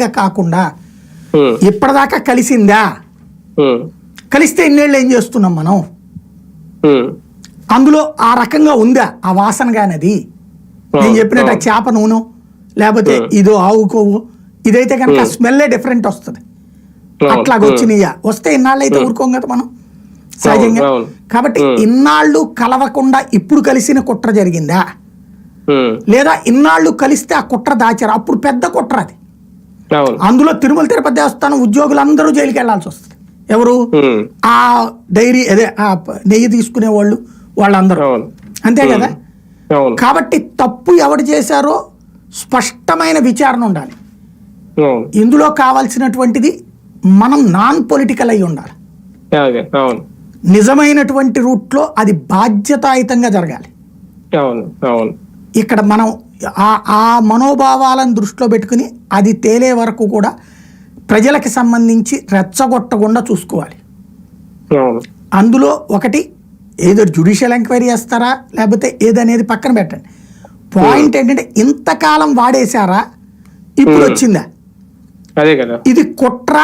రకంగా కాకుండా ఉమ్, ఇప్పటిదాకా కలిసిందా? కలిస్తే ఇన్నేళ్ళు ఏం చేస్తున్నాం మనం? అందులో ఆ రకంగా ఉందా? ఆ వాసన కానది నేను చెప్పినట్టు ఆ చేప నూనె లేకపోతే ఇదో ఆవు కొవ్వు ఇదైతే కనుక స్మెల్లే డిఫరెంట్ వస్తుంది. అవును, అట్లాగ వచ్చినాయా వస్తే ఇన్నాళ్ళు అయితే ఊరుకోం కదా మనం? సహజంగా. కాబట్టి ఇన్నాళ్ళు కలవకుండా ఇప్పుడు కలిసిన కుట్ర జరిగిందా? లేదా ఇన్నాళ్ళు కలిస్తే ఆ కుట్ర దాచారు? అప్పుడు పెద్ద కుట్ర అది. అందులో తిరుమల తిరుపతి దేవస్థానం ఉద్యోగులందరూ జైలుకి వెళ్ళాల్సి వస్తుంది. ఎవరు? ఆ డైరీ అదే ఆ నెయ్యి తీసుకునే వాళ్ళు వాళ్ళందరూ అంతే కదా? కాబట్టి తప్పు ఎవరు చేశారో స్పష్టమైన విచారణ ఉండాలి. ఇందులో కావాల్సినటువంటిది మనం నాన్ పొలిటికల్ అయి ఉండాలి. నిజమైనటువంటి రూట్లో అది బాధ్యతాయుతంగా జరగాలి. ఇక్కడ మనం ఆ ఆ మనోభావాలను దృష్టిలో పెట్టుకుని అది తేలే వరకు కూడా ప్రజలకు సంబంధించి రెచ్చగొట్టకుండా చూసుకోవాలి. అందులో ఒకటి ఏదో జ్యుడిషియల్ ఎంక్వైరీ చేస్తారా? లేకపోతే ఏదనేది పక్కన పెట్టండి. పాయింట్ ఏంటంటే ఇంతకాలం వాడేశారా? ఇప్పుడు వచ్చిందా? అదే కదా. ఇది కుట్ర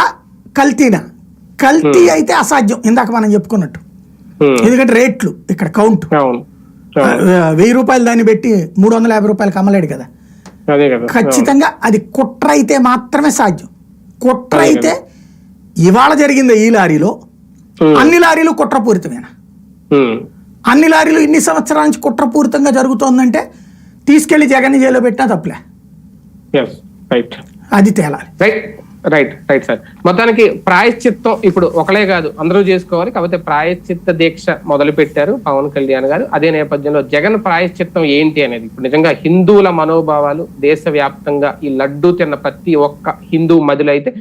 కల్తీనా? కల్తీ అయితే అసాధ్యం. ఇందాక మనం చెప్పుకున్నట్టు. ఎందుకంటే రేట్లు ఇక్కడ కౌంట్. వెయ్యి రూపాయలు దాన్ని పెట్టి మూడు వందల యాభై రూపాయలకి అమ్మలేడు కదా. ఖచ్చితంగా అది కుట్ర అయితే మాత్రమే సాధ్యం. కుట్ర అయితే ఇవాళ జరిగింది ఈ లారీలో అన్ని లారీలు కుట్రపూరితమేనా? అన్ని లారీలు ఇన్ని సంవత్సరాల నుంచి కుట్రపూరితంగా జరుగుతోందంటే తీసుకెళ్ళి జగన్ జైల్లో పెట్టినా తప్పులే. అది తేలాలి. రైట్ రైట్ రైట్ సార్ మొత్తానికి ప్రాయశ్చిత్తం ఇప్పుడు ఒకలే కాదు అందరూ చేసుకోవాలి. కాకపోతే ప్రాయశ్చిత్త దీక్ష మొదలు పెట్టారు పవన్ కళ్యాణ్ గారు. అదే నేపథ్యంలో జగన్ ప్రాయశ్చిత్తం ఏంటి అనేది ఇప్పుడు నిజంగా హిందువుల మనోభావాలు దేశవ్యాప్తంగా ఈ లడ్డు తిన్న ప్రతి ఒక్క హిందూ మదిలైతే